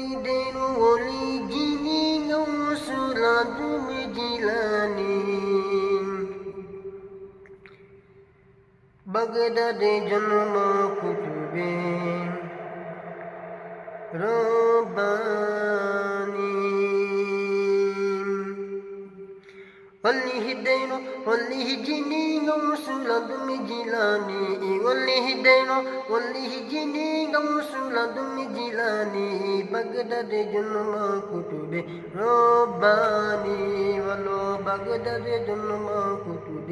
ওয়ালিদের ওলি যিনি গৌসুল আজম জিলানি বাগদাদে জন্ম কুতুবে রব্বানি والهدين والهجني غوث الأدم جيلاني والهدين والهجني غوث الأدم جيلاني بغداد جنم كتب رباني ولو بغداد جنم كتب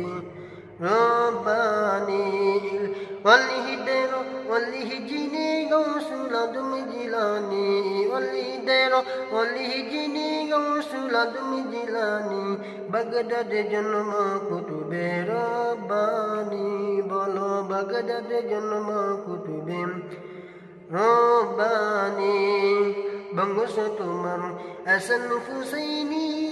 رباني والهدر والهجني غوصل دم جلاني والهدر والهجني غوصل دم جلاني بغداد جنم كتب رباني بولو بغداد جنم كتب رباني بنغس تمر أسن فسيني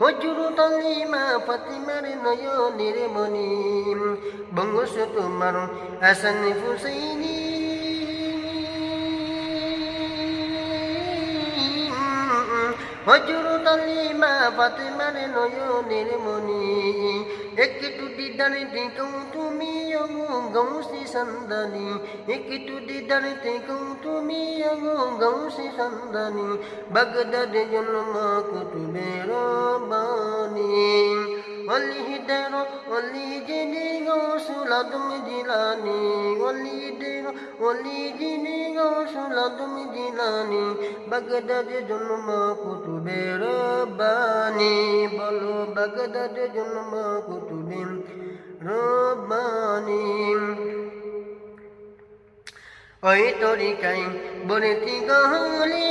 হজরত তলিমা ফাতিমার নয়নের মনি বঙ্গস তোমার আসান হুসাইনি। হজুর তলিমা ফাতেমার নয়নের মনি একটু দিদার দিত তুমি। গৌসি সন্দানি একটু দিদারিতে কৌতুমি আগো গৌসি সন্দানি বগদদ জন্ম কুটুবের বানি অলি দের অলি জিনি গৌসুলাদম জিলানি অলি দের অলি জিনি গৌসুলাদম জিলানি বগদাদ জন্ম কুটুবের বানি বলো বগদদ জন্ম কুটুবের রব্বানী ওই তরিকাই বলিতি গহলি?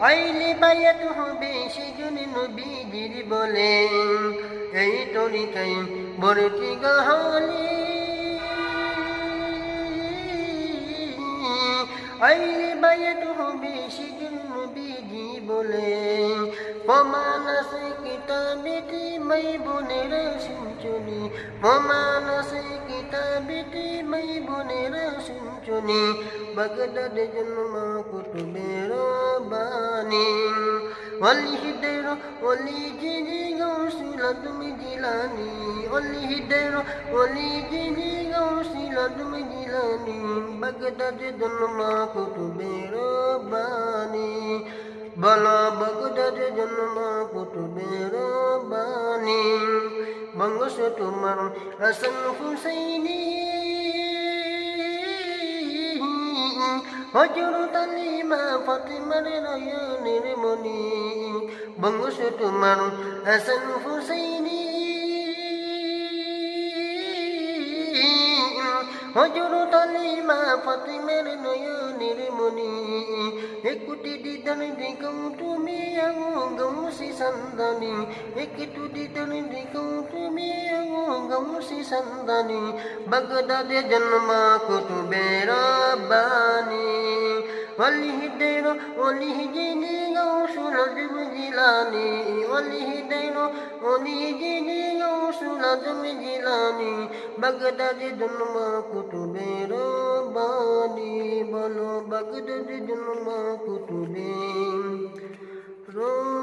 আইলি বায়াত হবে সেজন নবীজির বলে এই তরিকাই বলিতি গহলি? আইলে বায়াত হবে সেদিন নবীজি বলে প্রমাণ আছে কিতাবেতে মাই বোনের শুনছনি প্রমাণ আছে কিতাবেতে মাই বোনের শুনছনি বাগদাদ জন্ম কুটুবের বাণী। والهدير وليجني غوصلة مجلاني والهدير وليجني غوصلة مجلاني بغداد ظلما كتب رباني بلا بغداد ظلما كتب رباني بنغس تمر حسن حسيني হজরত আলিমা ফাতিমার নয়নের মনি বঙ্গস তোমার হাসান হুসাইনি। হজরত আলিমা ফাতিমার নয়নের মনি একুটি দিদান দিগৌ তুমি আগো গৌসি সন্দানি একটু আগো গৌসি সন্দানি বগদাদে জন্মা কুটুবে রব্বানি অলিহি দেরো অলিহি জিনি গৌসুল জুম জিলানি অলিহি দেরো অলিহি জিনি গৌসুল জুম জিলানি বগদাদে জন্মা কুটুবে রব্বানি বলো বগদাদে জন্মা কুটুবে রো